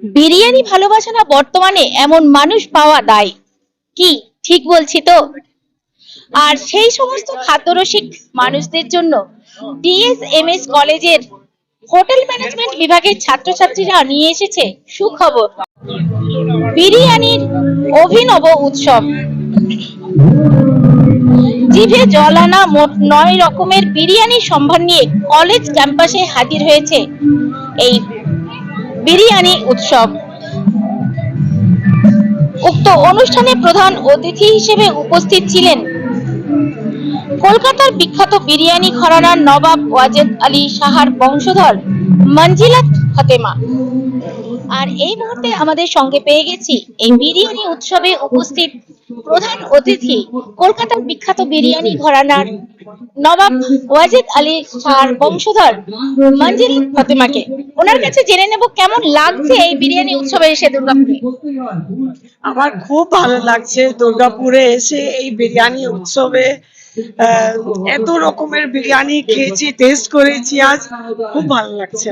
বিরিয়ানি ভালোবাসা না বর্তমানে এমন মানুষ পাওয়া দায়? কি? ঠিক বলছি তো? আর সেই সমস্ত খাদ্যরসিক মানুষদের জন্য ডিএসএমএস কলেজের হোটেল ম্যানেজমেন্ট বিভাগের ছাত্রছাত্রীরা নিয়ে এসেছে সুখবর। বিরিয়ানির অভিনব উৎসব। জিভে জল আনা মোট নয় রকমের বিরিয়ানি সম্ভার নিয়ে কলেজ ক্যাম্পাসে হাজির হয়েছে এই বিরিয়ানি উৎসব। উক্ত অনুষ্ঠানে প্রধান অতিথি হিসেবে উপস্থিত ছিলেন কলকাতার বিখ্যাত বিরিয়ানি ঘরানার নবাব ওয়াজেদ আলী সাহার বংশধর মঞ্জিলাত ফাতেমা। আর এই মুহূর্তে আমাদের সঙ্গে পেয়ে গেছি এই বিরিয়ানি উৎসবে উপস্থিত প্রধান অতিথি, কলকাতার বিখ্যাত বিরিয়ানি ঘরানার নবাব ওয়াজিদ আলী শাহর বংশধর মঞ্জিল ফাতেমাকে। ওনার কাছে জেনে নেব কেমন লাগছে এই বিরিয়ানি উৎসবে এসে দুর্গাপুরে। আমার খুব ভালো লাগছে দুর্গাপুরে এসে এই বিরিয়ানি উৎসবে এত রকমের বিরিয়ানি খেয়েছি টেস্ট করেছি, আজ খুব ভালো লাগছে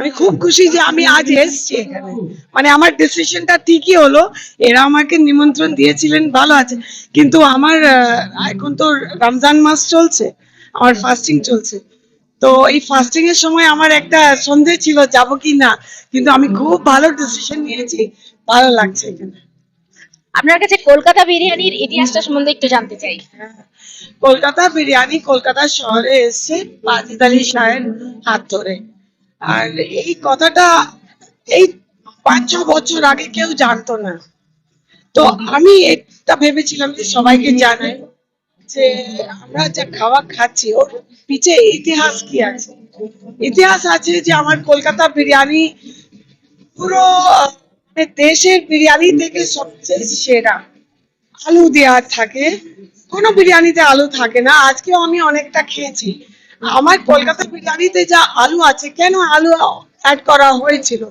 আমি খুব খুশি যে আমি আজ এসেছি এখানে। মানে আমার ডিসিশনটা ঠিকই হলো, এরা আমাকে নিমন্ত্রণ দিয়েছিলেন, ভালো আছে। কিন্তু আমার এখন তো রমজান মাস চলছে, আমার ফাস্টিং চলছে। তো এই ফাস্টিং এর সময় আমার একটা সন্দেহ ছিল, যাব কি না? কিন্তু আমি খুব ভালো ডিসিশন নিয়েছি, ভালো লাগছে এখানে। আপনার কাছে কলকাতা বিরিয়ানির ইতিহাসটা সম্বন্ধে একটু জানতে চাই। কলকাতা বিরিয়ানি কলকাতা শহরে এসছে বাজিদ শাহের হাত ধরে। আর এই কথাটা এই পাঁচ, ছ বছর আগে কেউ জানতো না। তো আমি এটা ভেবেছিলাম যে সবাইকে জানাই যে আমরা যা খাওয়া খাচ্ছি, ওর পিছে ইতিহাস কি আছে? ইতিহাস আছে যে আমার কলকাতা বিরিয়ানি পুরো দেশের বিরিয়ানি থেকে সবচেয়ে সেরা। আলু দেওয়া থাকে। কোনো বিরিয়ানিতে আলু থাকে না। আজকেও আমি অনেকটা খেয়েছি। আমার কলকাতা বিরিয়ানিতে যা আলু আছে, কেন আলু অ্যাড করা হয়েছিল?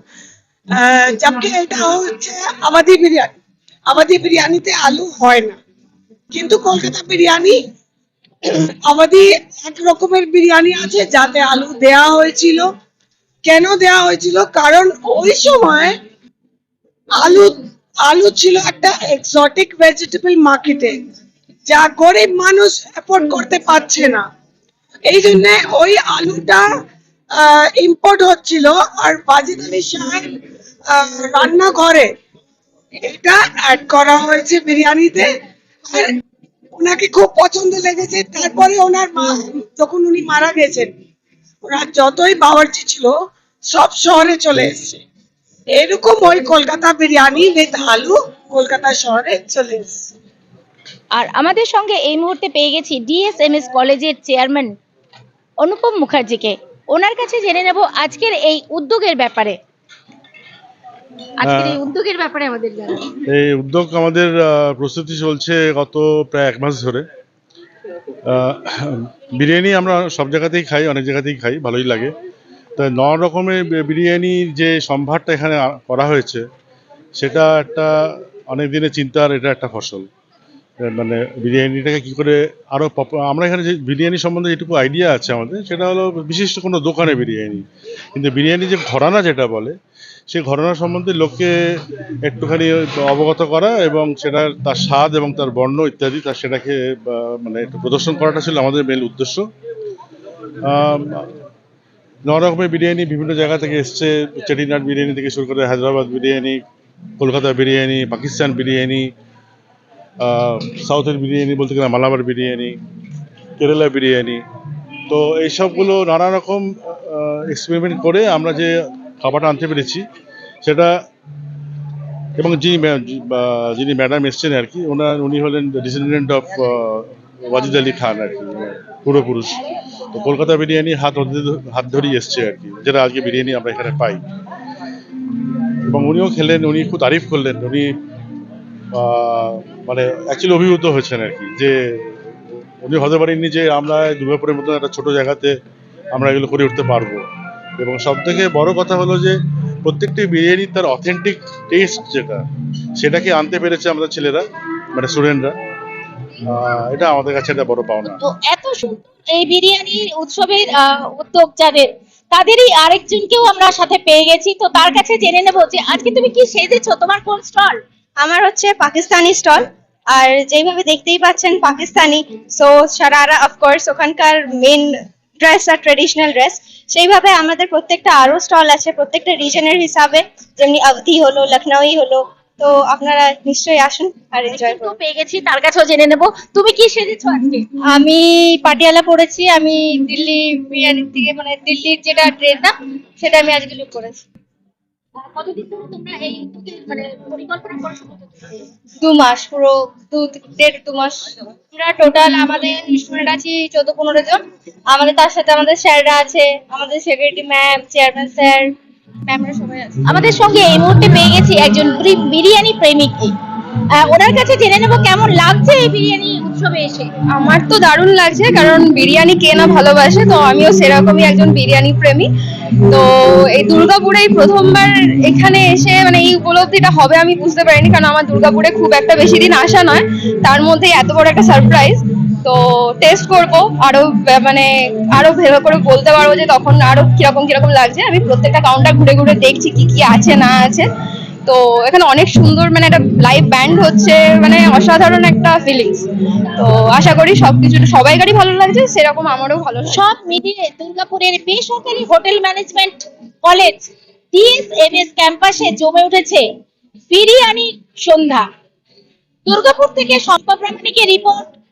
এটা হচ্ছে আবাদি বিরিয়ানি। আবাদি বিরিয়ানিতে আলু হয় না। কিন্তু কলকাতা বিরিয়ানি আমাদের এক রকমের বিরিয়ানি আছে, যাতে আলু দেয়া হয়েছিল। কেন দেয়া হয়েছিল? কারণ ওই সময় আলু আলু ছিল একটা এক্সোটিক ভেজিটেবল মার্কেটে যা গরিব মানুষ অ্যাফোর্ড করতে পারছে না। এই জন্য ওই আলুটা ইম্পোর্ট হচ্ছিল আর বাজিদ আলী সাহেব রান্নাঘরে এটা অ্যাড করা হয়েছে বিরিয়ানিতে। আর ওনাকে খুব পছন্দ লেগেছে। তারপরে ওনার মা, যখন উনি মারা গেছেন, ওনার যতই বাওয়ার্চি ছিল, সব শহরে চলে এসেছে। এরকম ওই কলকাতা বিরিয়ানি উইথ আলু কলকাতা শহরে চলে এসেছে। আর আমাদের সঙ্গে এই মুহূর্তে পেয়ে গেছি ডিএসএমএস কলেজের চেয়ারম্যান অনুপম মুখার্জিকে। ওনার কাছে জেনে নেব আজকের এই উদ্যোগের ব্যাপারে। আজকের এই উদ্যোগের ব্যাপারে আমাদের জানান এই উদ্যোগ আমাদের প্রস্তুতি চলছে গত প্রায় এক মাস ধরে। আহ, বিরিয়ানি আমরা সব জায়গাতেই খাই অনেক জায়গাতেই খাই ভালোই লাগে। তা ন রকমের বিরিয়ানির যে সম্ভারটা এখানে করা হয়েছে, সেটা একটা অনেক দিনের চিন্তার, এটা একটা ফসল। মানে বিরিয়ানিটাকে কি করে আরও পপ- আমরা এখানে যে বিরিয়ানি সম্বন্ধে যেটুকু আইডিয়া আছে আমাদের, সেটা হলো বিশিষ্ট কোনো দোকানে বিরিয়ানি। কিন্তু বিরিয়ানি যে ঘরানা যেটা বলে সেই ঘটনা সম্বন্ধে লোককে একটুখানি অবগত করা এবং সেটার তার স্বাদ এবং তার বর্ণ ইত্যাদি, তার সেটাকে মানে একটু প্রদর্শন করাটা ছিল আমাদের মেন উদ্দেশ্য। নানা রকমের বিরিয়ানি বিভিন্ন জায়গা থেকে এসছে। চেটিনাট বিরিয়ানি থেকে শুরু করে হায়দ্রাবাদ বিরিয়ানি, কলকাতা বিরিয়ানি, পাকিস্তান বিরিয়ানি সাউথের বিরিয়ানি বলতে গেলে মালাবার বিরিয়ানি, কেরালা বিরিয়ানি। তো এইসবগুলো নানা রকম এক্সপেরিমেন্ট করে আমরা যে খাবারটা আনতে পেরেছি, সেটা এবং যিনি যিনি ম্যাডাম এসছেন আর কি, ওনার, উনি হলেন ডিসেন্ডেন্ট অফ ওয়াজিদ আলী খান আর কি পূর্বপুরুষ তো কলকাতা বিরিয়ানি হাত হাত ধরেই এসছে আর কি। যেটা আজকে বিরিয়ানি আমরা এখানে পাই। এবং উনিও খেলেন, উনি খুব তারিফ করলেন। উনি মানে অ্যাকচুয়ালি অভিভূত হয়েছেন আর কি, যে উনি হতে পারেননি যে আমরা দুর্গাপুরের মতো একটা ছোট জায়গাতে আমরা এগুলো করে উঠতে পারব। এবং সব থেকে বড় কথা হলো যে প্রত্যেকটি বিরিয়ানি তার অথেন্টিক টেস্ট যেটা, সেটাকে আনতে পেরেছে আমাদের ছেলেরা মানে স্টুডেন্টরা এটা আমাদের কাছে একটা বড় পাওনা। তো এত সুন্দর এই বিরিয়ানি উৎসবের উদ্যোগ যাদের তাদেরই আরেকজনকেও আমরা সাথে পেয়ে গেছি। তো তার কাছে জেনে নেব যে আজকে তুমি কি সেজেছো? তোমার কোন স্টল? আমার হচ্ছে পাকিস্তানি স্টল। আর যেভাবে দেখতেই পাচ্ছেন Pakistani so sharara of course ওখানকার মেন ড্রেস আর ট্রেডিশনাল ড্রেস সেইভাবে আমাদের প্রত্যেকটা আরও স্টল আছে প্রত্যেকটা রিজনের হিসাবে। যেমনি অবধি হলো লখনউই হলো তো আপনারা নিশ্চয়ই আসুন আর এনজয় করুন। পেয়ে গেছি তার কাছেও জেনে নেব। তুমি কি সেজেছো আজকে? আমি পাটিয়ালা পড়েছি আমি দিল্লি বিরিয়ানির থেকে মানে দিল্লির যেটা ট্রেন না সেটা আমি আজকে লুক করেছি। কতদিন ধরে তোমরা এই মানে পরিকল্পনা করছ দু মাস পুরো দু দেড় দু মাস। আমরা টোটাল আমাদের স্টুডেন্ট আছি চোদ্দ পনেরো জন। আমাদের তার সাথে আমাদের স্যাররা আছে আমাদের সেক্রেটারি ম্যাম চেয়ারম্যান স্যার আমাদের সঙ্গে এই মুহূর্তে পেয়ে গেছি একজন বিরিয়ানি প্রেমিককে আহ, ওনার কাছে জেনে নেব কেমন লাগছে এই বিরিয়ানি আমার তো দারুণ লাগছে কারণ বিরিয়ানি কে না ভালোবাসে তো আমিও সেরকমই একজন বিরিয়ানি প্রেমী। তো এই দুর্গাপুরে প্রথমবার এখানে এসে মানে এই উপলব্ধিটা হবে আমি বুঝতে পারিনি কারণ আমার দুর্গাপুরে খুব একটা বেশি দিন আসা নয়। তার মধ্যে এত বড় একটা সারপ্রাইজ তো টেস্ট করব, আরও মানে আরও ভেবে করে বলতে পারব যে তখন আরও কীরকম কীরকম লাগছে। আমি প্রত্যেকটা কাউন্টার ঘুরে ঘুরে দেখছি কি কি আছে, না আছে। তো এখানে অনেক সুন্দর মানে একটা লাইভ ব্যান্ড হচ্ছে মানে অসাধারণ একটা ফিলিংস তো আশা করি সবকিছু, সবাইকারই ভালো লাগছে, সেরকম আমারও ভালো সব মিলিয়ে দুর্গাপুরের বেসরকারি হোটেল ম্যানেজমেন্ট কলেজ ডিএসএমএস ক্যাম্পাসে জমে উঠেছে বিরিয়ানি সন্ধ্যা। দুর্গাপুর থেকে শম্পা প্রামাণিকের report.